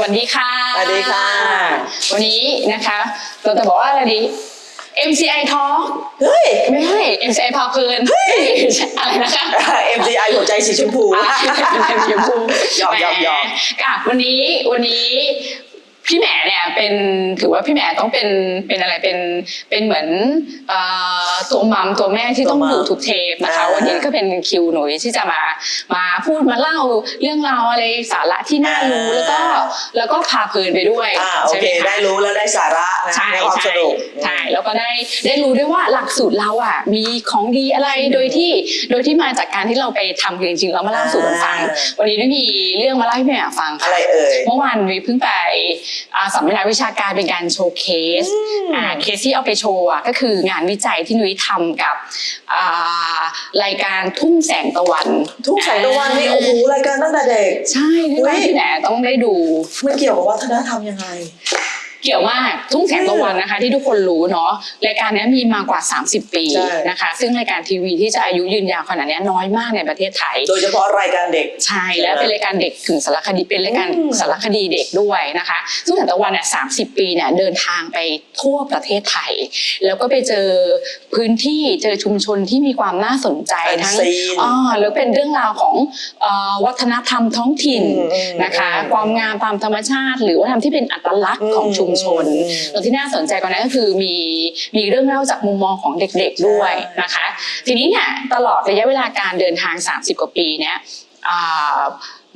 วัสดีค่ะ สวัสดีค่ะ วันนี้นะคะ เราจะบอกว่าอะไรดี MCI Talk เฮ้ย ไม่ใช่ MCI พาเพลินอะไรนะคะ MCI หัวใจสีชมพูอะชมพูหยอกหยอกหยอกแหมอะวันนี้วันนี้ พี่แหมเนี่ยเป็นถือว่าพี่แหมต้องเป็นเป็นอะไรเป็นเป็นเหมือนเอ่อตัวมัมตัวแม่ที่ต้องตัวมัมดูทุกเทปนะคะอ่าวันนี้ก็เป็นคิวหนุ่ยที่จะมามาพูดมาเล่าเรื่องราวอะไรสาระที่น่ารู้แล้วก็แล้วก็พาเพลินไปด้วยอ่าโอใช่เคไหมคะ ได้รู้แล้วได้สาระนะใช่ในความใช่สนุก ใช่แล้วก็ได้ได้รู้ด้วยว่าหลักสูตรเราอะมีของดีอะไรโดยที่โดยที่มาจากการที่เราไปทำจริงๆแล้วมาเล่าสู่กันฟังวันนี้ได้มีเรื่องมาเล่าให้พี่แหม่ฟังอะค่ะไรเอ่ย เมื่อวานวิเพิ่งไปอ่าสัมมนาวิชาการเป็นการโชว์เคสอ่าเคสที่เอาไปโชว์อะก็คืองานวิจัยที่นุ้ยทำกับอ่ารายการทุ่งแสงตะวัน ทุกสายตะวันนี่โอ้โหรายการตั้งแต่เด็ก ใช่ที่ว่าอุ๊ยพี่แหม่ต้องได้ดูมันเกี่ยวกับวัฒนธรรมยังไง เกี่ยวมากทุ่งแสงตะวันนะคะ ที่ทุกคนรู้เนาะรายการเนี้ยมีมากว่า 30 ปีใช่นะคะ ซึ่งรายการทีวีที่จะอายุยืนยาวขนาดเนี้ยน้อยมากในประเทศไทย โดยเฉพาะรายการเด็กใช่แล้วเป็นรายการเด็กถึงสารคดีเป็นรายการอืมสารคดีเด็กด้วยนะคะซึ่งแสงตะวันเนี่ยสาปีเนี่ยเดินทางไปทั่วประเทศไทย แล้วก็ไปเจอพื้นที่เจอชุมชนที่มีความน่าสนใจอันทั้งซีนอ่าแล้วเป็นเรื่องราวของเอ่อวัฒนธรรมท้องถิ่นอืมอืมนะคะอืมความงามตามธรรมชาติ หรือว่าทำที่เป็นอัตลักษณ์ของชุมชนอืมแล้วที่น่าสนใจกว่านั้นก็คือมีมีเรื่องเล่าจากมุมมองของเด็กๆด้วยนะคะ ทีนี้เนี่ยตลอดระยะเวลาการเดินทาง 30 กว่าปีเนี่ย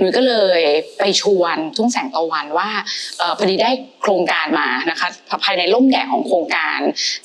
อ่าหนูก็เลยไปชวนทุ่งแสงตะวันว่าเออพอดีได้โครงการมานะคะภายในร่มแดดของโครงการ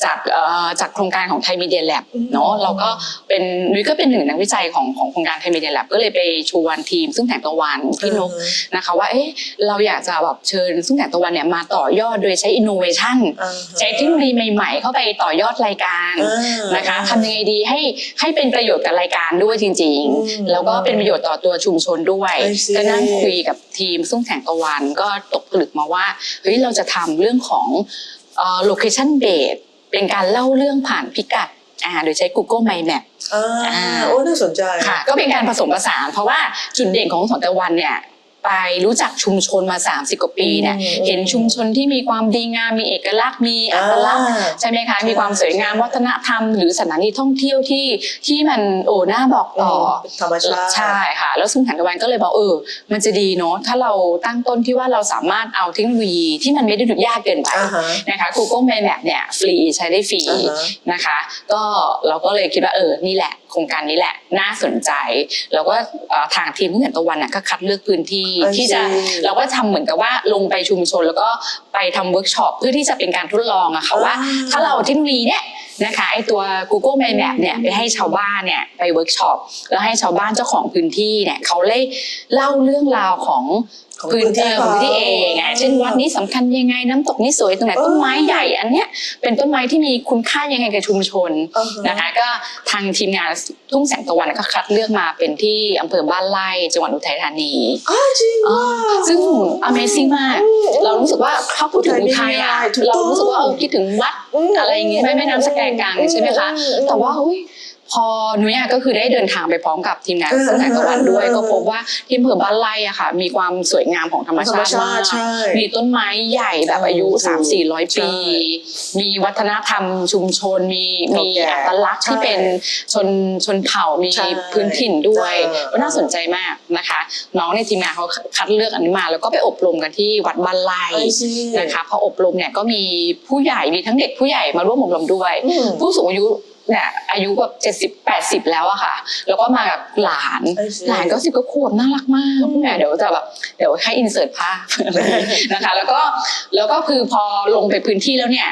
จากเอ่อจากโครงการของไทยมีเดียแลบเนาะเราก็เป็นหนุ้ยก็เป็นหนึ่งนักวิจัยของของโครงการไทยมีเดียแลบก็เลยไปชวนทีมซึ่งแสงตะวันพี่นกนะคะว่าเอ๊ะเราอยากจะแบบเชิญซึ่งแสงตะวันเนี่ยมาต่อยอดโดยใช้อินโนเวชันอ่าฮะใช้เทคโนโลยีใหม่ ๆ เข้าไปต่อยอดรายการอ่านะคะทำยังไงดีให้ให้เป็นประโยชน์กับรายการด้วยจริงอืมๆแล้วก็เป็นประโยชน์ต่อตัวชุมชนด้วย I see ก็นั่งคุยกับทีมซึ่งแสงตะวันก็ตกผลึกมาว่าเฮ้ยเราจะทำเรื่องของโลเคชันเบสเป็นการเล่าเรื่องผ่านพิกัดอ่าโดยใช้ Google My Map อ่าอ่าโอ้น่าสนใจค่ะ ก็เป็นการผสมผสานเพราะว่าจุดเด่นของสองตะวันเนี่ย ไปรู้จักชุมชนมา 30 กว่าปีเนี่ยอืมเห็นชุมชนที่มีความดีงามมีเอกลักษณ์มีอัตลักษณ์อ่าใช่ไหมคะใช่มีความสวยงามวัฒนธรรม หรือสถานที่ท่องเที่ยวที่ที่มันโอ้น่าบอกต่ออธรรมชาติใช่ค่ะ แล้วซึ่งถังตะวันก็เลยบอกเออ มันจะดีเนาะถ้าเราตั้งต้นที่ว่าเราสามารถเอาเทคโนโลยีที่มันไม่ได้ดุยากเกินไปอ่าฮะนะคะ Google Map เนี่ยฟรีใช้ได้ฟรีอ่าฮะนะคะ ก็เราก็เลยคิดว่าเออนี่แหละโครงการนี้แหละน่าสนใจ แล้วก็เอ่อทางทีมผู้เห็นตะวันน่ะก็คัดเลือกพื้นที่ I see ที่จะเราก็ทำเหมือนกับว่าลงไปชุมชนแล้วก็ไปทำเวิร์กช็อปเพื่อที่จะเป็นการทดลองอะค่ะว่าอ่าถ้าเราเอาเทคโนโลยีเนี่ย นะคะไอตัว Google Map เนี่ยไปให้ชาวบ้านเนี่ยไปเวิร์กช็อปแล้วให้ชาวบ้านเจ้าของพื้นที่เนี่ยเขาเล่เล่าเรื่องราวของของพื้นพื้นที่เออของพื้นที่เองไงเขาเช่นวัดนี้สำคัญยังไงน้ำตกนี้สวยตรงไหนเออต้นไม้ใหญ่อันเนี้ยเป็นต้นไม้ที่มีคุณค่ายังไงกับชุมชนอ่าฮะนะคะก็ทางทีมงานทุ่งแสงตะวันก็คัดเลือกมาเป็นที่อำเภอบ้านไร่จังหวัดอุทัยธานีอ้าวจริงอ่าว่าซึ่ง Amazing มากอืมเรารู้สึกว่า ถ้าพูดถึงอุทัยอะถูกต้องเรารู้สึกว่าเออคิดถึงวัดอืมอะไรอย่างเงี้ยแม่แม่น้ำสแกกลางใช่ไหมคะอืมอืมแต่ว่าเฮ้ย พอหนุ้ยอะก็คือได้เดินทางไปพร้อมกับทีมงานเออซึ่งแสงตะวันด้วยเออก็พบว่าที่อำเภอบ้านไร่อะค่ะ มีความสวยงามของธรรมชาติธรรมชามากติใช่มีต้นไม้ใหญ่แบบอายุถูก3 4 0 0ใช่ปี มีวัฒนธรรมชุมชน มีเก่ามีแก่อัตลักษณ์ที่ใช่เป็นชนชนเผ่ามีใช่พื้นถิ่นด้วยเออก็น่าสนใจมากนะคะ น้องในทีมงานเขาคัดเลือกอันนี้มา แล้วก็ไปอบรมกันที่วัดบ้านไร่ไอซีนะคะพออบรมเนี่ยก็มีผู้ใหญ่มีทั้งเด็กผู้ใหญ่มาร่วมอบรมด้วยอืมผู้สูงอายุ เนี่ยอายุแบบเจ็ดสิบแปดสิบแล้วอะค่ะ แล้วก็มากับหลานไอ้สิหลานก็สิบก็ขวบน่ารักมากอืมพี่แม่เดี๋ยวจะแบบเดี๋ยวให้อินเสิร์ตภาพนะคะ แล้วก็แล้วก็คือพอลงไปพื้นที่แล้วเนี่ย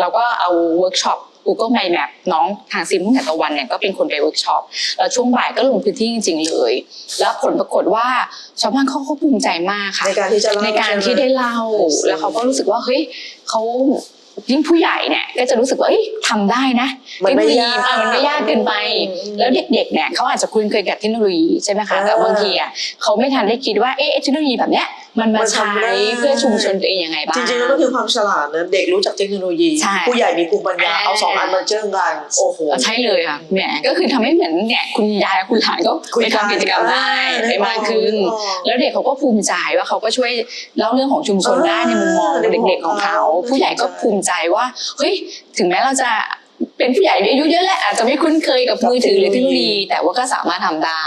เราก็เอาเวิร์กช็อป Google My Map น้องทางซิมมุ่งแต่ตะวันเนี่ยก็เป็นคนไปเวิร์กช็อปแล้วช่วงบ่ายก็ลงพื้นที่จริง ๆ เลย แล้วผลปรากฏว่าชาวบ้านเขาก็ภูมิใจมากค่ะในการที่จะเล่าในการที่ได้เล่าใช่ไหมแล้วเขาก็รู้สึกว่าเฮ้ยเขา ยิ่งผู้ใหญ่เนี่ยก็จะรู้สึกว่าเอ้ยทำได้นะมันไม่เทคโโลยากอะมันไม่ยากเกินไปอืมแล้วเด็กๆเนี่ยเขาอาจจะคุ้นเคยกับเทคโนโลยีใช่ไหมคะอ่าแต่บางทีอะเขาไม่ทันได้คิดว่าเอ๊ะเทคโนโลยีแบบเนี้ย มันมามันใช้ทำได้เพื่อชุมชนตัวเองยังไงบ้าง จริงๆแล้วมันคือความฉลาดนะเด็กรู้จักเทคโนโลยีใช่ผู้ใหญ่มีภูมิปัญญาอ่าเอาสองอันมาเจอกันโอ้โหเออใช่เลยค่ะแหมก็คือทำให้เหมือนเนี่ยคุณยายคุณหลานก็คุยไปกันทำกิจกรรมได้อ่าได้มากขึ้นนึกออกแล้วเด็กเขาก็ภูมิใจว่าเขาก็ช่วยเล่าเรื่องของชุมชนได้ในมุมมองอ่าในมุมเด็กๆของเขาของเขา ผู้ใหญ่ก็ภูมิใจว่าเฮ้ยถึงแม้เราจะเป็นผู้ใหญ่อายุเยอะแหละอาจจะไม่คุ้นเคยกับมือถือหรือเทคโนโลยีแต่ว่าก็สามารถทำได้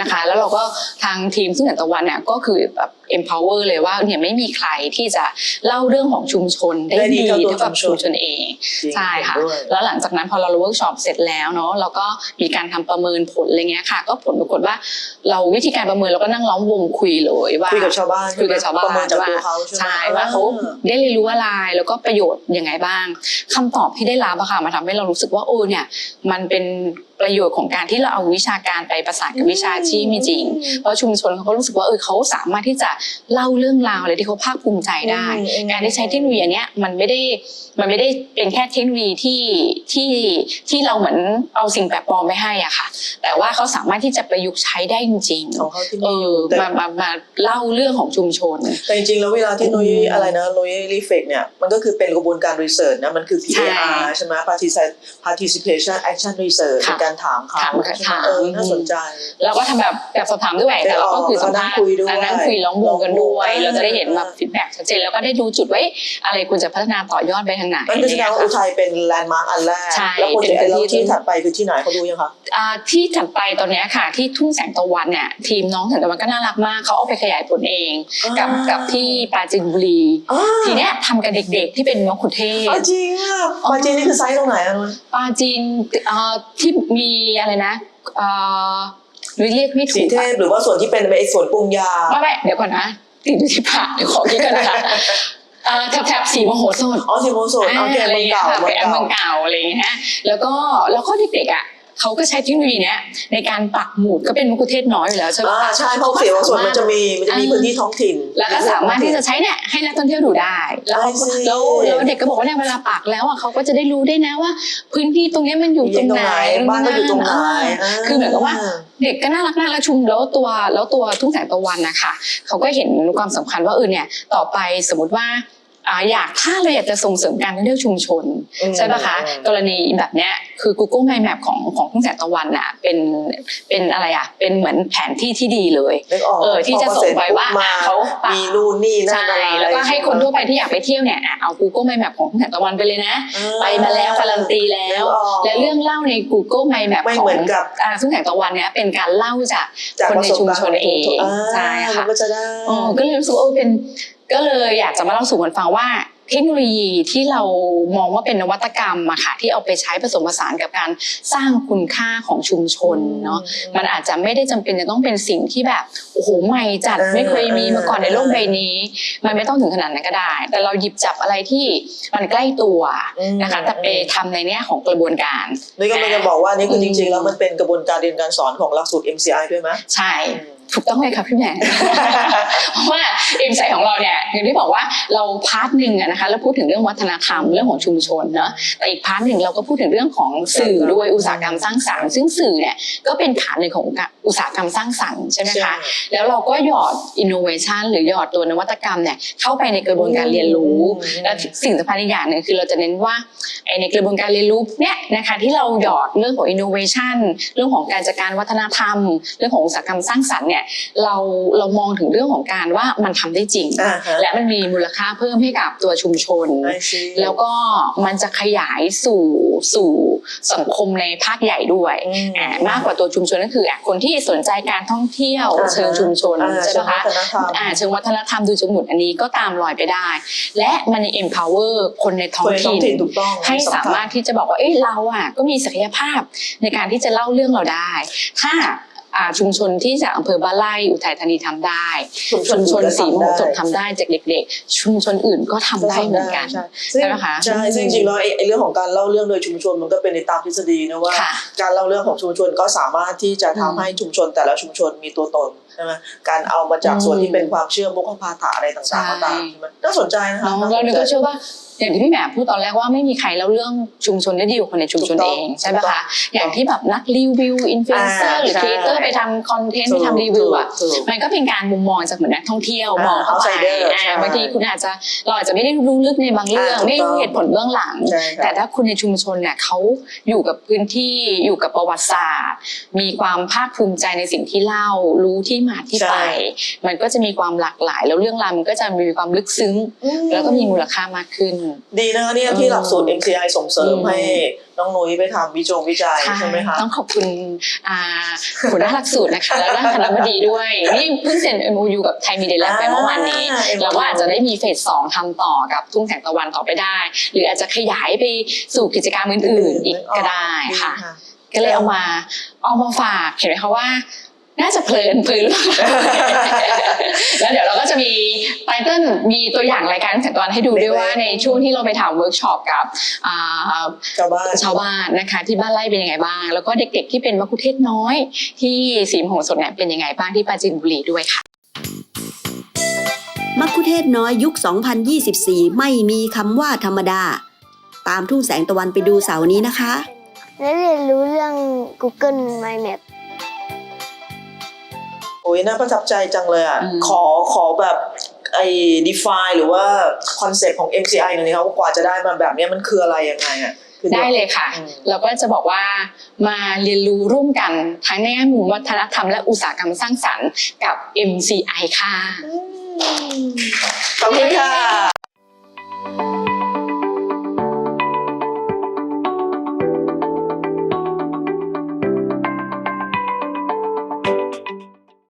นะคะ แล้วเราก็ทางทีมซึ่งแต่ตะวันเนี่ยก็คือแบบ empower เลยว่าเนี่ยไม่มีใครที่จะเล่าเรื่องของชุมชนได้ได้ดีดีเท่าตัวเท่ากับชุชุมมชชนนเองจริงใช่ค่ะเห็นด้วยแล้วหลังจากนั้นพอเราเวิร์กช็อปเสร็จแล้วเนาะเราก็มีการทำประเมินผลอะไรเงี้ยค่ะ ก็ผลปรากฏว่าเราวิธีการประเมินเราก็นั่งล้อมวงคุยเลยว่าคุยกับชาวบ้านคุยกับชาวบ้านประเมินจากตัวเขาใช่ไหมใช่ว่าเขาได้เรียนรู้อะไรแล้วก็ประโยชน์ยังไงบ้างคำตอบที่ได้รับอะค่ะมาทำให้เรารู้สึกว่าโอ้เนี่ยมันเป็น ประโยชน์ของการที่เราเอาวิชาการไปประสานกับวิชาชีพจริงๆเพราะชุมชนเขาก็รู้สึกว่าเออเขาสามารถที่จะเล่าเรื่องราวอะไรที่เขาภาคภูมิใจได้อืมการที่ใช้เทคโนโลยีอันเนี้ยมันไม่ได้มันไม่ได้เป็นแค่เทคโนโลยีที่ที่ที่เราเหมือนเอาสิ่งแปลกปลอมไปให้อะค่ะ แต่ว่าเขาสามารถที่จะประยุกต์ใช้ได้จริงของเขาที่ๆเอมีอแต่มามามาเล่าเรื่องของชุมชน แต่จริงๆแล้วเวลาที่นุ้ยอืมอะไรนะนุ้ยรีเฟกเนี่ยมันก็คือเป็นกระบวนการรีเสิร์ชนะมันคือใช่ PAR ใช่ไหม Partici- Participation Action Research ค่ะเป็นการถามเขาถามค่ะใช่ไหมถาม เออน่าสนใจ แล้วก็ทำแบบแบบสอบถามด้วยแต่เราก็คือสัมภาษณ์นั่งคุยด้วยอะนั่งคุยล้อมวงกันด้วยล้อมวงเราจะได้เห็นแบบฟีดแบ็กชัดเจนแล้วก็ได้ดูจุดไว้อะไรควรจะพัฒนาต่อยอดไปทางไหนนั่นคือแสดงว่าอุทัยเป็นแลนด์มาร์กอันแรก ใช่แล้วโปรเจกต์เป็นแล้วที่ที่ถัดไปคือที่ไหนเขาดูยังคะ อ่าที่ถัดไปตอนเนี้ยค่ะ ที่ทุ่งแสงตะวันเนี่ยทีมน้องแสงตะวันก็น่ารักมากเขาเอาไปขยายผลเอง กับอ่ากั กับที่ปราจีนบุรีอ่าทีเนี้ยทำกับเด็กๆที่เป็นมะขุเทศอะจริงอะปาจีนนี่คือไซส์ตรงไหนอะนุ้ยปราจีนเอ่อที่มีอะไรนะเอ่อหรือเรียกไม่ถูสีกเทอะพหรือว่าส่วนที่เป็นไอ้ส่วนปรุงยา ไม่ไม่เดี๋ยวก่อนนะติดอยู่ที่ปากเดี๋ยวขอคิดกันนะคะเอ่อแถบแถบสีมโหสถ อ๋อสีโมโซนเอาแกอะไรเมืองเงี้ยเก่าค่ะเมืไปองแอมเมืเก่าองเก่าอะไรอย่างเงี้ยแล้วก็แล้วก็เด็กๆอะ เขาก็ใช้เทคโนโลยีเนี้ยในการปักหมุดก็เป็นมะกุเทศน้อยอยู่แล้วใช่ไหมอ่าคะใช่เพราะเสียโมโซนมันจะมีมันจะมีพื้นที่ท้องถิ่น แล้วก็สามารถที่จะใช้เนี่ยให้นักท่องเที่ยวดูได้แล้วเขา I see แล้วแล้วเด็กก็บอกว่าเนี่ยเวลาปักแล้วอะเขาก็จะได้รู้ได้นะว่า พื้นที่ตรงเนี้ยมันอยู่ตรงไหนบ้านก็อยู่ตรงไหนอ่าคือเหมือนกับว่าเด็กก็น่ารักน่ารักชุมแล้วตัวแล้วตัวทุ่งแสงตะวันนะคะเขาก็เห็นความสำคัญว่าเออเนี่ยต่อไปสมมติว่า อ่าอยากถ้าเราอยากจะส่งเสริมการท่องเที่ยวชุมชนอืมใช่ปะคะอืมกรณีแบบเนี้ยคือ Google Map Map ของของทุ่งแสงตะวันน่ะเป็นเป็นอะไรอะเป็นเหมือนแผนที่ที่ดีเลยนึกออกเออที่จะส่งไปว่าพอเสร็จปุ๊บมาเขาปักมีนู่นนี่นั่นใช่อะไรแล้วก็ให้คนทั่วไปที่อยากไปเที่ยวเนี่ยอะเอา Google Map Map ของทุ่งแสงตะวันไปเลยนะอ่าไปมาแล้วการันตีแล้วนึกออกและเรื่องเล่าใน Google Map Map ไม่ของเหมือนกับอ่าทุ่งแสงตะวันเนี่ยเป็นการเล่าจากจากคนประในสบชุมการณ์ชนเองอ่าใช่ค่ะมันก็จะได้อ๋อก็เลยรู้สึกว่าเออเป็น ก็เลยอยากจะมาเล่าสู่กันฟังว่า เทคโนโลยีที่เรามองว่าเป็นนวัตกรรมอะค่ะที่เอาไปใช้ผสมผสานกับการสร้างคุณค่าของชุมชนเนาะมันอาจจะไม่ได้จำเป็นจะต้องเป็นสิ่งที่แบบโอ้โหใหม่จัดเออไม่เคยมีมาก่อนในโลกเออใบนี้ มันไม่ต้องถึงขนาดนั้นก็ได้ แต่เราหยิบจับอะไรที่มันใกล้ตัวอืมนะคะแต่ไปทำในแง่ของกระบวนการนี่ก็มันจะบอกว่านี่คืออืจมริงๆแล้วมันเป็นกระบวนการเรียนการสอนของหลักสูตร MCI ด้วยไหมใช่ ถูกต้องเลยค่ะพี่แหม่เพราะว่าเอ็มไซของเราเนี่ยอย่างที่บอกว่าเราพาร์ทหนึ่งอะนะคะเราพูดถึงเรื่องวัฒนธรรมเรื่องของชุมชนเนาะแต่อีกพาร์ทหนึ่งเราก็พูดถึงเรื่องของสื่อด้วยอุตสาหกรรมสร้างสรรค์ซึ่งสื่อเนี่ยก็เป็นฐานหนึ่งของอุตสาหกรรมสร้างสรรค์ใช่ไหมคะแล้วเราก็หยอดอินโนเวชันหรือหยอดตัวนวัตกรรมเนี่ยเข้าไปในกระบวนการเรียนรู้อืมและสิ่งสำคัญอีกอย่างหนึ่งคือเราจะเน้นว่าไอ้ ในกระบวนการเรียนรู้เนี่ยนะคะที่เราหยอดเรื่องของอินโนเวชันเรื่องของการจัดการวัฒนธรรม เรื่องของอุตสาหกรรมสร้างสรรค์เนี่ยเราเรามองถึงเรื่องของการว่ามันทำได้จริงอ่าฮะและมันมีมูลค่าเพิ่มให้กับตัวชุมชน I see แล้วก็มันจะขยายสู่สู่สังคมในภาคใหญ่ด้วยอืมอ่ามากกว่าตัวชุมชนก็คืออะคนที่สนใจการท่องเที่ยวอ่าฮะเชิงชุมชนอ่าใช่ไหมคะเชิงวัฒนธรรมอ่าเชิงวัฒนธรรมดูจมูกอันนี้ก็ตามรอยไปได้ และมัน empower คนในท้อคงนในท้องถิ่นถิ่นถูกต้องให้สามารถที่จะบอกว่าเอ้ยเราอะก็มีศักยภาพในการที่จะเล่าเรื่องเราได้ ถ้าอ่าชุมชนที่จากอำเภอบ้านไร่อุทัยธานีทำได้ ชุมชชุนมชนอื่นก็สีมโหทำได้สถทำได้จากเด็ก ๆ ชุมชนอื่นก็ทำได้เหมือนกันใช่ซึ่งใช่ไหมคะใช่ซึ่งจริงๆแล้วไอ้ไอ้เรื่องของการเล่าเรื่องโดยชุมชนมันก็เป็นในตามทฤษฎีนะว่าค่ะการเล่าเรื่องของชุมชนก็สามารถที่จะทำอืมให้ชุมชนแต่ละชุมชนมีตัวตนใช่ไหมการเอามาจากอืมส่วนที่เป็นความเชื่อมุขพาถะอะไรต่างๆก็ตามใช่ใช่ไหมน่าสนใจนะคะเนาะน่าสเรานนึกใจก็เชื่อว่าจ อย่างที่พี่แหม่มพูดตอนแรกว่าไม่มีใครเล่าเรื่องชุมชนได้ดีกว่าคนในชุมชนถูกต้เอองงใช่ไหมถูกต้อคะงอย่างที่แบบนักรีวิวอินฟลูเอนเซออ่าร์หรือใช่ครีเอเตอร์ไปทำคอนเทนต์ไปทำรีวิวอะถูกมันก็เป็นการมุมมองจากเหมือนนักท่องเที่ยวอ่ามองเข้าไป outsider อ่าใช่บางทีคุณอาจจะเราอาจจะไม่ได้รู้ลึกในบางเรื่องอ่าถูกไม่รู้ต้องเหตุผลเบื้องหลังใช่ค่ะแต่ถ้าคนในชุมชนเนี่ยเขาอยู่กับพื้นที่อยู่กับประวัติศาสตร์ มีความภาคภูมิใจในสิ่งที่เล่ารู้ที่มาที่ไป มันก็จะมีความหลากหลาย แล้วเรื่องราวมันก็จะมีความลึกซึ้งอืแล้วก็มีมูลค่ามากขึ้นดีนะคะเนี่ยที่หลักสูตร MCI ส่งเสริมอืมให้น้องนุ้ยไปทำวิจงวิจัยใช่ไหมคะต้องขอบคุณอ่าหัวหน้าหลักสูตรนะคะแล้วก็คณะบดีด้วยนี่เพิ่งเซ็น MOU กับไทยมีเดียแลบไปเมื่อวานนี้อ่าเราก็อาจจะได้มีเฟสสองทำต่อกับทุ่งแสงตะวันต่อไปได้ หรืออาจจะขยายไปสู่กิจกรรมอื่นๆอีกก็ได้ค่ะ ก็เลยเอามาเอามาฝากเห็นไหมคะว่า น่าจะเพลินเพลินแล้วเดี๋ยวเราก็จะมีไตเติ้ลมีตัวอย่างรายการแสงตะวันให้ดูด้วยว่าในช่วงที่เราไปทำเวิร์กช็อปกับอ่าชาวบ้านชาวบ้านนะคะ ที่บ้านไร่เป็นยังไงบ้าง แล้วก็เด็กๆที่เป็นมักคุเทศน้อย ที่สีมโหสถเนี่ยเป็นยังไงบ้างที่ปราจีนบุรีด้วยค่ะมักคุเทศน้อยยุค 2024 ไม่มีคำว่าธรรมดา ตามทุ่งแสงตะวันไปดูเสาร์นี้นะคะ และเรียนรู้เรื่อง Google My Map โอ้ยน่าประทับใจจังเลยอะอืมขอขอแบบไอ้ define หรือว่าคอนเซ็ปต์ของ MCI หน่อยนะครับว่ากว่าจะได้มาแบบเนี้ยมันคืออะไรยังไงอะคือได้เลยค่ะอืมเราก็จะบอกว่ามาเรียนรู้ร่วมกันทั้งในแง่มุมวัฒนธรรมและอุตสาหกรรมสร้างสรรค์กับ MCI ค่ะขอบคุณค่ะ